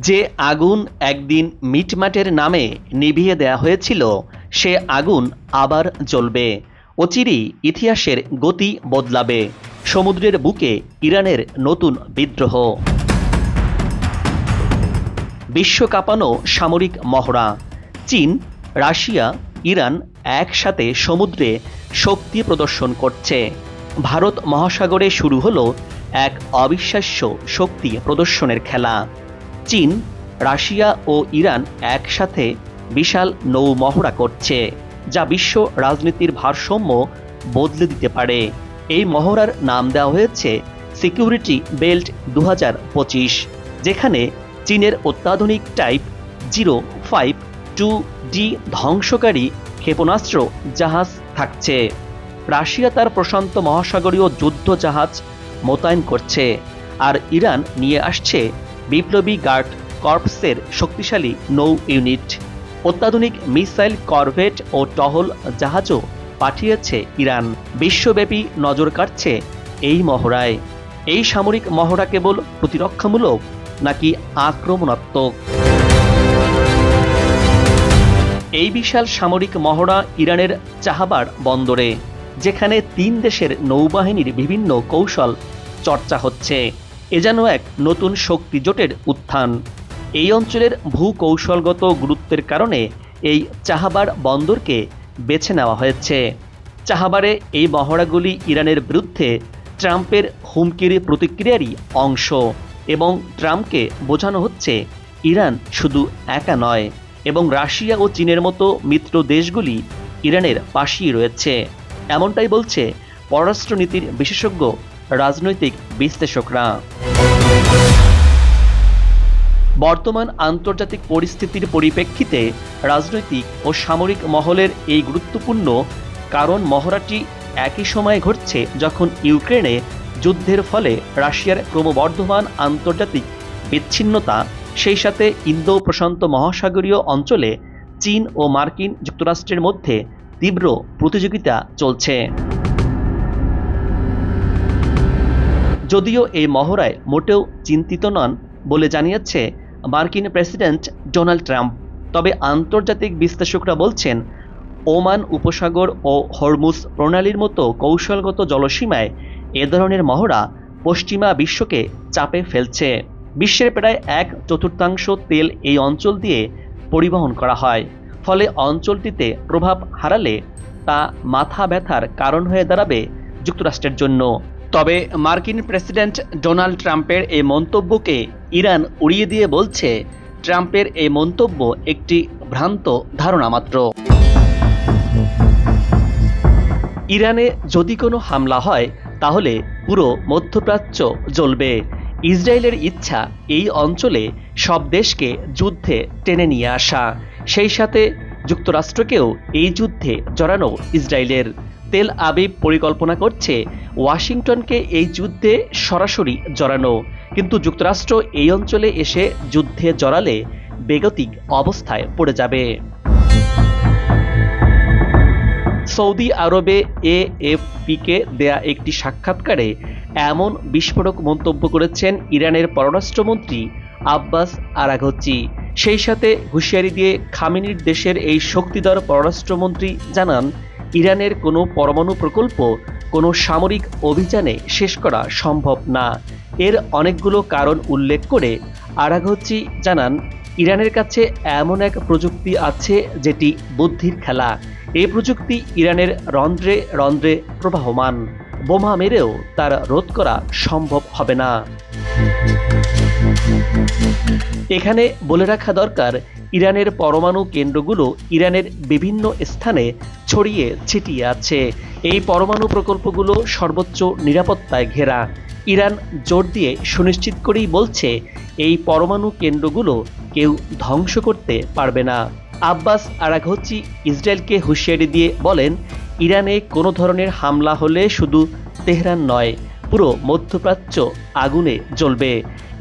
যে আগুন একদিন মিটমাটের নামে নিভিয়ে দেয়া হয়েছিল, সে আগুন আবার জ্বলবে। অচিরেই ইতিহাসের গতি বদলাবে। সমুদ্রের বুকে ইরানের নতুন বিদ্রোহ। বিশ্ব কাঁপানো সামরিক মহড়া। চীন, রাশিয়া, ইরান একসাথে সমুদ্রে শক্তি প্রদর্শন করছে। ভারত মহাসাগরে শুরু হলো এক অবিশ্বাস্য শক্তি প্রদর্শনের খেলা। চীন, রাশিয়া ও ইরান একসাথে বিশাল নৌ মহড়া করছে, যা বিশ্ব রাজনীতির ভারসাম্য বদলে দিতে পারে। এই মহড়ার নাম দেওয়া হয়েছে সিকিউরিটি বেল্ট দু হাজার পঁচিশ, যেখানে চীনের অত্যাধুনিক type zero five two D ধ্বংসকারী ক্ষেপণাস্ত্র জাহাজ থাকছে। রাশিয়া তার প্রশান্ত মহাসাগরীয় যুদ্ধ জাহাজ মোতায়েন করছে, আর ইরান নিয়ে আসছে বিপ্লবী গার্ড কর্পসের শক্তিশালী নৌ ইউনিট, অত্যাধুনিক মিসাইল করভেট ও টহল জাহাজও পাঠিয়েছে ইরান। বিশ্বব্যাপী নজর কাটছে এই মহড়ায়। এই সামরিক মহড়া কেবল প্রতিরক্ষামূলক নাকি আক্রমণাত্মক? এই বিশাল সামরিক মহড়া ইরানের চাহাবার বন্দরে, যেখানে তিন দেশের নৌবাহিনীর বিভিন্ন কৌশল চর্চা হচ্ছে। এ যেন এক নতুন শক্তি জোটের উত্থান। এই অঞ্চলের ভূকৌশলগত গুরুত্বের কারণে এই চাহাবার বন্দরকে বেছে নেওয়া হয়েছে। চাহাবারে এই মহড়াগুলি ইরানের বিরুদ্ধে ট্রাম্পের হুমকির প্রতিক্রিয়ারই অংশ এবং ট্রাম্পকে বোঝানো হচ্ছে, ইরান শুধু একা নয় এবং রাশিয়া ও চীনের মতো মিত্র দেশগুলি ইরানের পাশেই রয়েছে। এমনটাই বলছে পররাষ্ট্রনীতির বিশেষজ্ঞ রাজনৈতিক বিশ্লেষকরা। বর্তমান আন্তর্জাতিক পরিস্থিতির পরিপ্রেক্ষিতে রাজনৈতিক ও সামরিক মহলের এই গুরুত্বপূর্ণ কারণ মহড়াটি একই সময়ে ঘটছে যখন ইউক্রেনে যুদ্ধের ফলে রাশিয়ার ক্রমবর্ধমান আন্তর্জাতিক বিচ্ছিন্নতা, সেই সাথে ইন্দো প্রশান্ত মহাসাগরীয় অঞ্চলে চীন ও মার্কিন যুক্তরাষ্ট্রের মধ্যে তীব্র প্রতিযোগিতা চলছে। যদিও এই মহড়ায় মোটেও চিন্তিত নন বলে জানিয়েছে মার্কিন প্রেসিডেন্ট ডোনাল্ড ট্রাম্প। তবে আন্তর্জাতিক বিশ্লেষকরা বলছেন, ওমান উপসাগর ও হরমুজ প্রণালীর মতো কৌশলগত জলসীমায় এ ধরনের মহড়া পশ্চিমা বিশ্বকে চাপে ফেলছে। বিশ্বের প্রায় এক চতুর্থাংশ তেল এই অঞ্চল দিয়ে পরিবহন করা হয়। ফলে অঞ্চলটিতে প্রভাব হারালে তা মাথা ব্যথার কারণ হয়ে দাঁড়াবে যুক্তরাষ্ট্রের জন্য। তবে মার্কিন প্রেসিডেন্ট ডোনাল্ড ট্রাম্পের এই মন্তব্যকে ইরান উড়িয়ে দিয়ে বলছে, ট্রাম্পের এই মন্তব্য একটি ভ্রান্ত ধারণা মাত্র। ইরানে যদি কোনো হামলা হয়, তাহলে পুরো মধ্যপ্রাচ্য জ্বলবে। ইসরায়েলের ইচ্ছা এই অঞ্চলে সব দেশকে যুদ্ধে টেনে নিয়ে আসা। সেই সাথে যুক্তরাষ্ট্রকেও এই যুদ্ধে জড়ানো ইসরায়েলের। তেল আবিব পরিকল্পনা করছে ওয়াশিংটনকে এই যুদ্ধে সরাসরি জড়ানো। কিন্তু যুক্তরাষ্ট্র এই অঞ্চলে এসে যুদ্ধে জড়ালে বেগতিক অবস্থায় পড়ে যাবে। সৌদি আরবে এ এএফপিকে দেয়া একটি সাক্ষাৎকারে এমন বিস্ফোরক মন্তব্য করেছেন ইরানের পররাষ্ট্রমন্ত্রী আব্বাস আরাঘচি। সেই সাথে হুঁশিয়ারি দিয়ে খামিনির দেশের এই শক্তিধর পররাষ্ট্রমন্ত্রী জানান, ইরানের কোনো পরমাণু প্রকল্প কোনো সামরিক অভিযানে শেষ করা সম্ভব না। এর অনেকগুলো কারণ উল্লেখ করে আরাঘচি জানান, ইরানের কাছে এমন এক প্রযুক্তি আছে যেটি বুদ্ধির খেলা। এই প্রযুক্তি ইরানের রন্ধ্রে রন্ধ্রে প্রবাহমান। বোমা মেরেও তার রোধ করা সম্ভব হবে না। এখানে বলে রাখা দরকার ইরানের পরমাণু কেন্দ্রগুলো ইরানের বিভিন্ন স্থানে ছড়িয়ে ছিটিয়ে আছে। এই পরমাণু প্রকল্পগুলো সর্বোচ্চ নিরাপত্তায় ঘেরা। ইরান জোর দিয়ে সুনিশ্চিত করেই বলছে, এই পরমাণু কেন্দ্রগুলো কেউ ধ্বংস করতে পারবে না। আব্বাস আরাঘচি ইসরায়েলকে হুঁশিয়ারি দিয়ে বলেন, ইরানে কোনো ধরনের হামলা হলে শুধু তেহরান নয় পুরো মধ্যপ্রাচ্য আগুনে জ্বলবে।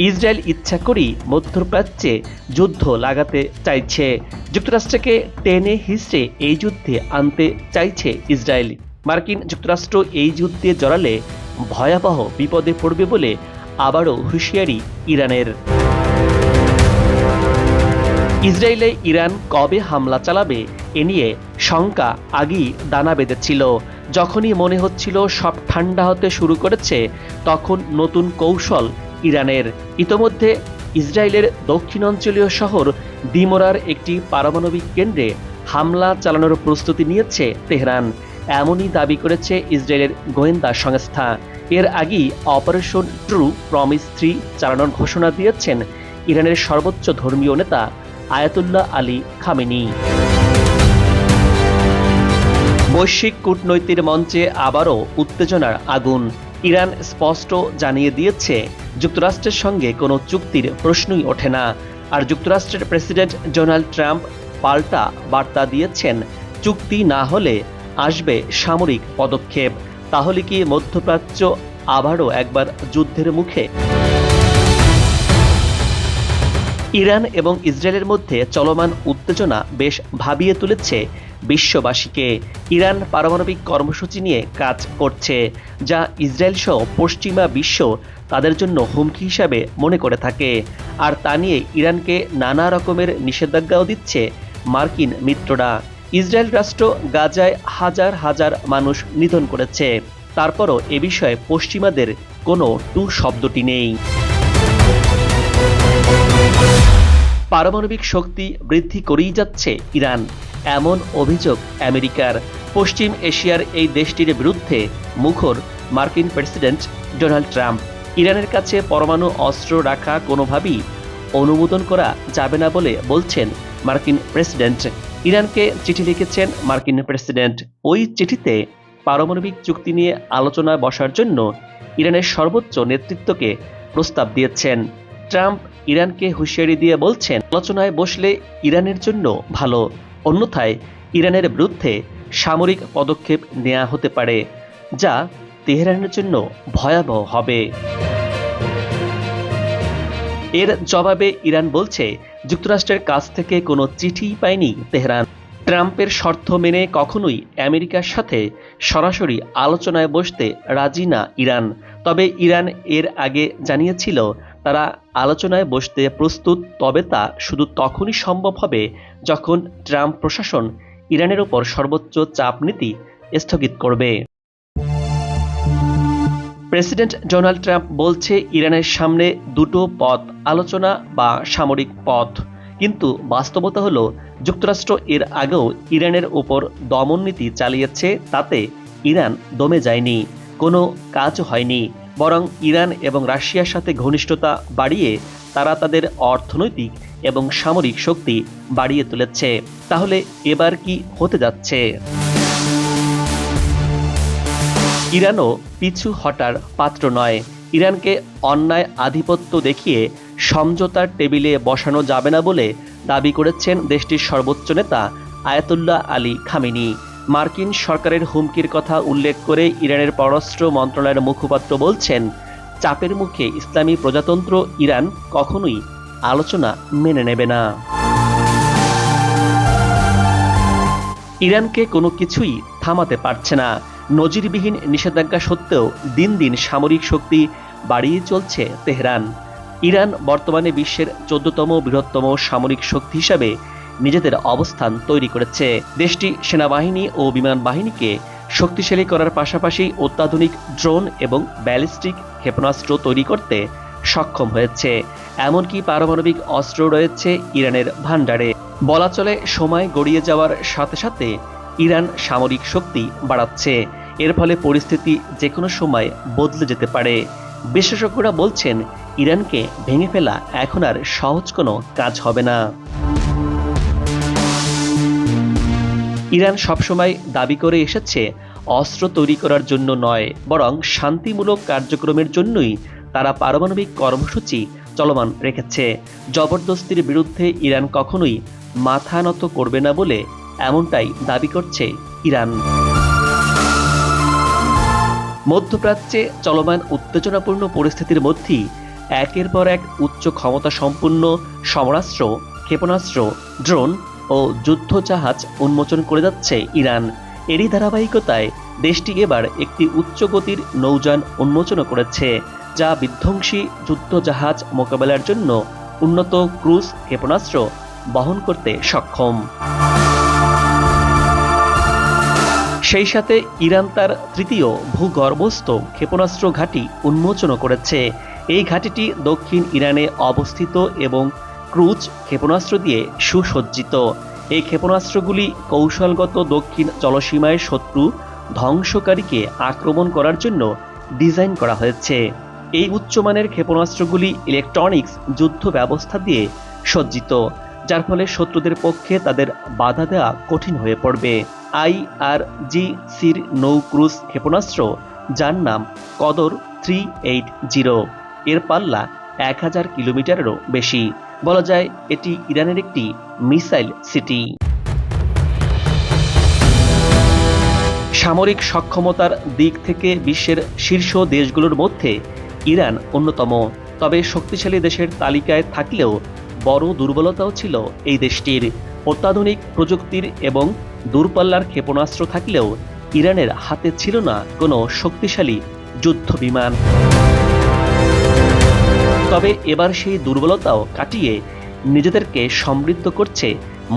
ইসরায়েল ইচ্ছা করেই মধ্যপ্রাচ্যে যুদ্ধ লাগাতে চাইছে। যুক্তরাষ্ট্রকে টেনে হিসড়ে এই যুদ্ধে আনতে চাইছে ইসরায়েল। মার্কিন যুক্তরাষ্ট্র এই যুদ্ধে জড়ালে ভয়াবহ বিপদে পড়বে বলে আবারও হুঁশিয়ারি ইরানের। ইসরায়েলে ইরান কবে হামলা চালাবে এ নিয়ে শঙ্কা আগেই দানা বেঁধেছিল। যখনই মনে হচ্ছিল সব ঠান্ডা হতে শুরু করেছে, তখন নতুন কৌশল ইরানের। ইতোমধ্যে ইসরায়েলের দক্ষিণাঞ্চলীয় শহর দিমোরার একটি পারমাণবিক কেন্দ্রে হামলা চালানোর প্রস্তুতি নিয়েছে তেহরান। এমনই দাবি করেছে ইসরায়েলের গোয়েন্দা সংস্থা। এর আগেই অপারেশন ট্রু প্রমিস থ্রি চালানোর ঘোষণা দিয়েছেন ইরানের সর্বোচ্চ ধর্মীয় নেতা আয়াতুল্লাহ আলী খামেনি। বৈশ্বিক কূটনৈতিক মঞ্চে আবারও উত্তেজনার আগুন। ইরান স্পষ্ট জানিয়ে দিয়েছে, যুক্তরাষ্ট্রের সঙ্গে কোনো চুক্তির প্রশ্নই ওঠে না। আর যুক্তরাষ্ট্রের প্রেসিডেন্ট ডোনাল্ড ট্রাম্প পাল্টা বার্তা দিয়েছেন, চুক্তি না হলে আসবে সামরিক পদক্ষেপ। তাহলে কি মধ্যপ্রাচ্য আবারও একবার যুদ্ধের মুখে? ইরান এবং ইসরায়েলের মধ্যে চলমান উত্তেজনা বেশ ভাবিয়ে তুলেছে বিশ্ববাসীকে ইরান পারমাণবিক কর্মসূচি নিয়ে কাজ করছে, যা ইসরায়েল সহ পশ্চিমা বিশ্ব তাদের জন্য হুমকি হিসাবে মনে করে থাকে। আর তা নিয়ে ইরানকে নানা রকমের নিষেধাজ্ঞাও দিচ্ছে মার্কিন মিত্ররা। ইসরায়েল রাষ্ট্র গাজায় হাজার হাজার মানুষ নিধন করেছে। তারপরও এ বিষয়ে পশ্চিমাদের কোনো টু শব্দটি নেই। পারমাণবিক শক্তি বৃদ্ধি করেই যাচ্ছে ইরান। এমন অভিযোগ আমেরিকার পশ্চিম এশিয়ার এই দেশটির বিরুদ্ধে মুখর মার্কিন প্রেসিডেন্ট ডোনাল্ড ট্রাম্প। ইরানের কাছে পরমাণু অস্ত্র রাখা কোনোভাবেই অনুমোদন করা যাবে না বলে বলছেন মার্কিন প্রেসিডেন্ট। ইরানকে চিঠি লিখেছেন মার্কিন প্রেসিডেন্ট। ওই চিঠিতে পারমাণবিক চুক্তি নিয়ে আলোচনায় বসার জন্য ইরানের সর্বোচ্চ নেতৃত্বকে প্রস্তাব দিয়েছেন। ট্রাম্প ইরানকে হুঁশিয়ারি দিয়ে বলছেন, আলোচনায় বসলে ইরানের জন্য ভালো। অন্যথায় ইরানের বিরুদ্ধে সামরিক পদক্ষেপ নেওয়া হতে পারে, যা তেহরানের জন্য ভয়াবহ হবে। এর জবাবে ইরান বলছে, যুক্তরাষ্ট্রের কাছ থেকে কোনো চিঠি পায়নি তেহরান। ট্রাম্পের শর্ত মেনে কখনোই আমেরিকার সাথে সরাসরি আলোচনায় বসতে রাজি না ইরান। তবে ইরান এর আগে জানিয়েছিল তারা আলোচনায় বসতে প্রস্তুত, তবে তা শুধু তখনই সম্ভব হবে যখন ট্রাম্প প্রশাসন ইরানের ওপর সর্বোচ্চ চাপ নীতি স্থগিত করবে। প্রেসিডেন্ট ডোনাল্ড ট্রাম্প বলছে, ইরানের সামনে দুটো পথ, আলোচনা বা সামরিক পথ। কিন্তু বাস্তবতা হলো, যুক্তরাষ্ট্র এর আগেও ইরানের ওপর দমন নীতি চালিয়েছে, তাতে ইরান দমে যায়নি, কোনো কাজ হয়নি। বরং ইরান এবং রাশিয়ার সাথে ঘনিষ্ঠতা বাড়িয়ে তারা তাদের অর্থনৈতিক এবং সামরিক শক্তি বাড়িয়ে তুলেছে। তাহলে এবার কি হতে যাচ্ছে? ইরানও পিছু হটার পাত্র নয়। ইরানকে অন্যায় আধিপত্য দেখিয়ে সমঝোতার টেবিলে বসানো যাবে না বলে দাবি করেছেন দেশটির সর্বোচ্চ নেতা আয়াতুল্লাহ আলী খামিনি। মার্কিন সরকারের হুমকির কথা উল্লেখ করে ইরানের পররাষ্ট্র মন্ত্রণালয়ের মুখপাত্র বলছেন, চাপের মুখে ইসলামী প্রজাতন্ত্র ইরান কখনোই আলোচনা মেনে নেবে না। ইরানকে কোনো কিছুই থামাতে পারছে না। নজিরবিহীন নিষেধাজ্ঞা সত্ত্বেও দিন দিন সামরিক শক্তি বাড়িয়ে চলছে তেহরান। ইরান বর্তমানে বিশ্বের চোদ্দতম বৃহত্তম সামরিক শক্তি হিসাবে নিজেদের অবস্থান তৈরি করেছে। দেশটি সেনাবাহিনী ও বিমান বাহিনীকে শক্তিশালী করার পাশাপাশি অত্যাধুনিক ড্রোন এবং ব্যালিস্টিক ক্ষেপণাস্ত্র তৈরি করতে সক্ষম হয়েছে। এমনকি পারমাণবিক অস্ত্র রয়েছে ইরানের ভাণ্ডারে। বলা চলে, সময় গড়িয়ে যাওয়ার সাথে সাথে ইরান সামরিক শক্তি বাড়াচ্ছে। এর ফলে পরিস্থিতি যে কোনো সময় বদলে যেতে পারে। বিশেষজ্ঞরা বলছেন, ইরানকে ভেঙে ফেলা এখন আর সহজ কোনো কাজ হবে না। ইরান সবসময় দাবি করে এসেছে, অস্ত্র তৈরি করার জন্য নয়, বরং শান্তিমূলক কার্যক্রমের জন্যই তারা পারমাণবিক কর্মসূচি চলমান রেখেছে। জবরদস্তির বিরুদ্ধে ইরান কখনোই মাথা নত করবে না বলে এমনটাই দাবি করছে ইরান। মধ্যপ্রাচ্যে চলমান উত্তেজনাপূর্ণ পরিস্থিতির মধ্যেই একের পর এক উচ্চ ক্ষমতা সম্পন্ন সমরাস্ত্র, ক্ষেপণাস্ত্র, ড্রোন ও যুদ্ধজাহাজ উন্মোচন করে যাচ্ছে ইরান। এরই ধারাবাহিকতায় দেশটি এবার একটি উচ্চগতির নৌযান উন্মোচন করেছে, যা বিধ্বংসী যুদ্ধজাহাজ মোকাবেলার জন্য উন্নত ক্রুজ ক্ষেপণাস্ত্র বহন করতে সক্ষম। সেই সাথে ইরান তার তৃতীয় ভূগর্ভস্থ ক্ষেপণাস্ত্র ঘাঁটি উন্মোচন করেছে। এই ঘাঁটিটি দক্ষিণ ইরানে অবস্থিত এবং ক্রুজ ক্ষেপণাস্ত্র দিয়ে সুসজ্জিত। এই ক্ষেপণাস্ত্রগুলি কৌশলগত দক্ষিণ জলসীমায় শত্রু ধ্বংসকারীকে আক্রমণ করার জন্য ডিজাইন করা হয়েছে। এই উচ্চমানের ক্ষেপণাস্ত্রগুলি ইলেকট্রনিক্স যুদ্ধ ব্যবস্থা দিয়ে সজ্জিত, যার ফলে শত্রুদের পক্ষে তাদের বাধা দেওয়া কঠিন হয়ে পড়বে। আই আর জি সির নৌ ক্রুজ ক্ষেপণাস্ত্র, যার নাম কদর থ্রি এইট জিরো, এর পাল্লা এক হাজার কিলোমিটারেরও বেশি। বলা যায় এটি ইরানের একটি মিসাইল সিটি। সামরিক সক্ষমতার দিক থেকে বিশ্বের শীর্ষ দেশগুলোর মধ্যে ইরান অন্যতম। তবে শক্তিশালী দেশের তালিকায় থাকলেও বড় দুর্বলতাও ছিল এই দেশটির। অত্যাধুনিক প্রযুক্তির এবং দূরপাল্লার ক্ষেপণাস্ত্র থাকলেও ইরানের হাতে ছিল না কোনো শক্তিশালী যুদ্ধ বিমান তবে এবার সেই দুর্বলতাও কাটিয়ে নিজেদেরকে সমৃদ্ধ করছে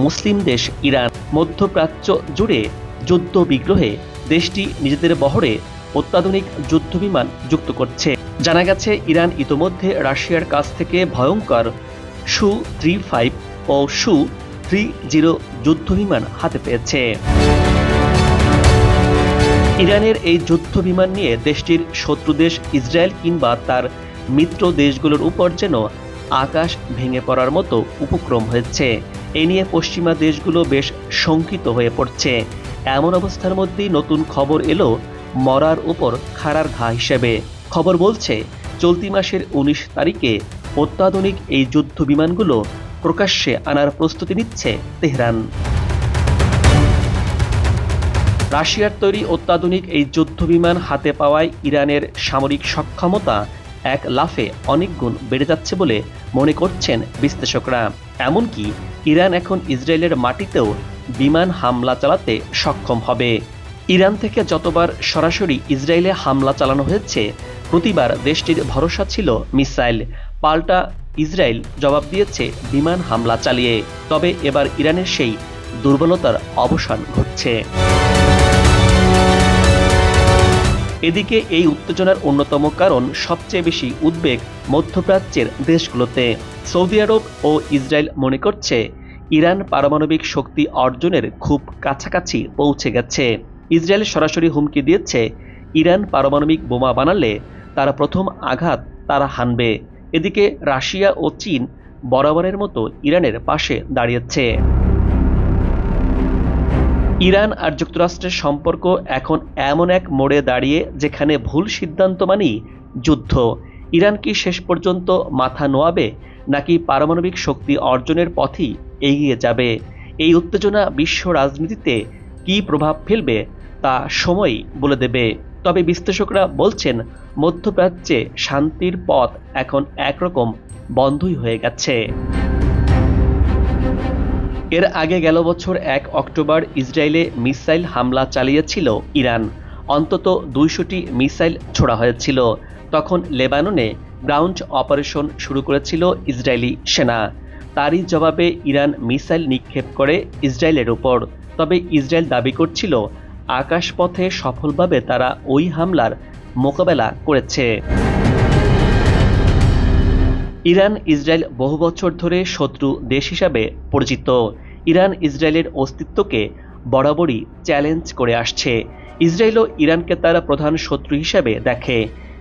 মুসলিম দেশ ইরান। মধ্যপ্রাচ্য জুড়ে যুদ্ধ বিগ্রহে দেশটি নিজেদের বহরে অত্যাধুনিক যুদ্ধবিমান যুক্ত করছে। জানা গেছে, ইরান ইতোমধ্যে রাশিয়ার কাছ থেকে ভয়ঙ্কর সু থ্রি ফাইভ ও সু থ্রি জিরো যুদ্ধবিমান হাতে পেয়েছে। ইরানের এই যুদ্ধ বিমান নিয়ে দেশটির শত্রু দেশ ইসরায়েল কিংবা তার মিত্র দেশগুলোর উপর যেন আকাশ ভেঙে পড়ার মতো উপক্রম হয়েছে। এ নিয়ে পশ্চিমা দেশগুলো বেশ শঙ্কিত হয়ে পড়ছে। এমন অবস্থার মধ্যেই নতুন খবর এলো মরার উপর খাড়ার ঘা হিসেবে। খবর বলছে, চলতি মাসের উনিশ তারিখে অত্যাধুনিক এই যুদ্ধ বিমানগুলো প্রকাশ্যে আনার প্রস্তুতি নিচ্ছে তেহরান। রাশিয়ার তৈরি অত্যাধুনিক এই যুদ্ধ বিমান হাতে পাওয়ায় ইরানের সামরিক সক্ষমতা এক লাফে অনেক গুণ বেড়ে যাচ্ছে বলে মনে করছেন বিশ্লেষকরা। এমনকি ইরান এখন ইসরায়েলের মাটিতেও বিমান হামলা চালাতে সক্ষম হবে। ইরান থেকে যতবার সরাসরি ইসরায়েলে হামলা চালানো হয়েছে, প্রতিবার দেশটির ভরসা ছিল মিসাইল। পাল্টা ইসরায়েল জবাব দিয়েছে বিমান হামলা চালিয়ে। তবে এবার ইরানের সেই দুর্বলতার অবসান ঘটছে। এদিকে এই উত্তেজনার অন্যতম কারণ সবচেয়ে বেশি উদ্বেগ মধ্যপ্রাচ্যের দেশগুলোতে। সৌদি আরব ও ইসরায়েল মনে করছে, ইরান পারমাণবিক শক্তি অর্জনের খুব কাছাকাছি পৌঁছে গেছে। ইসরায়েল সরাসরি হুমকি দিয়েছে, ইরান পারমাণবিক বোমা বানালে তারা প্রথম আঘাত তারা হানবে। এদিকে রাশিয়া ও চীন বরাবরের মতো ইরানের পাশে দাঁড়িয়েছে। ইরান আর যুক্তরাষ্ট্রের সম্পর্ক এখন এমন এক মোড়ে দাঁড়িয়ে যেখানে ভুল সিদ্ধান্ত মানেই যুদ্ধ। ইরান কি শেষ পর্যন্ত মাথা নোয়াবে, নাকি পারমাণবিক শক্তি অর্জনের পথেই এগিয়ে যাবে? এই উত্তেজনা বিশ্ব রাজনীতিতে কী প্রভাব ফেলবে, তা সময়ই বলে দেবে। তবে বিশ্লেষকরা বলছেন, মধ্যপ্রাচ্যে শান্তির পথ এখন একরকম বন্ধই হয়ে গেছে। এর আগে গেল বছর এক অক্টোবর ইসরায়েলে মিসাইল হামলা চালিয়েছিল ইরান। অন্তত দুইশোটি মিসাইল ছোড়া হয়েছিল। তখন লেবাননে গ্রাউন্ড অপারেশন শুরু করেছিল ইসরায়েলি সেনা। তারই জবাবে ইরান মিসাইল নিক্ষেপ করে ইসরায়েলের উপর তবে ইসরায়েল দাবি করছিল, আকাশপথে সফলভাবে তারা ওই হামলার মোকাবেলা করেছে। ইরান ইসরায়েল বহু বছর ধরে শত্রু দেশ হিসাবে পরিচিত। ইরান ইসরায়েলের অস্তিত্বকে বরাবরই চ্যালেঞ্জ করে আসছে। ইসরায়েলও ইরানকে তারা প্রধান শত্রু হিসাবে দেখে।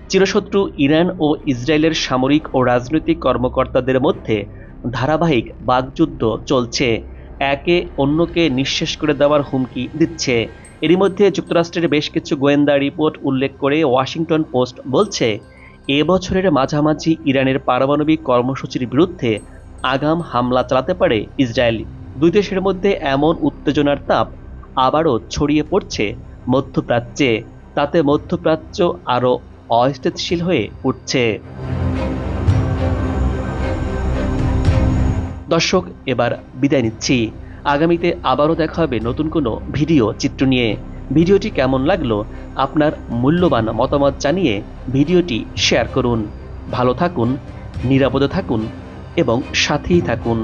চিরশত্রু ইরান ও ইসরায়েলের সামরিক ও রাজনৈতিক কর্মকর্তাদের মধ্যে ধারাবাহিক বাগযুদ্ধ চলছে। একে অন্যকে নিঃশেষ করে দেওয়ার হুমকি দিচ্ছে। এরই মধ্যে যুক্তরাষ্ট্রের বেশ কিছু গোয়েন্দা রিপোর্ট উল্লেখ করে ওয়াশিংটন পোস্ট বলছে এ বছরের মাঝামাঝি ইরানের পারমাণবিক কর্মসূচির বিরুদ্ধে আগাম হামলা চালাতে পারে ইসরায়েল। দুই দেশের মধ্যে এমন উত্তেজনার তাপ আবারও ছড়িয়ে পড়ছে মধ্যপ্রাচ্যে। তাতে মধ্যপ্রাচ্য আরও অস্থিতিশীল হয়ে উঠছে। দর্শক, এবার বিদায় নিচ্ছি। আগামীতে আবারও দেখা হবে নতুন কোনো ভিডিও চিত্র নিয়ে। ভিডিওটি কেমন লাগল আপনার মূল্যবান মতামত জানিয়ে ভিডিওটি শেয়ার করুন। ভালো থাকুন, নিরাপদে থাকুন এবং সাথেই থাকুন।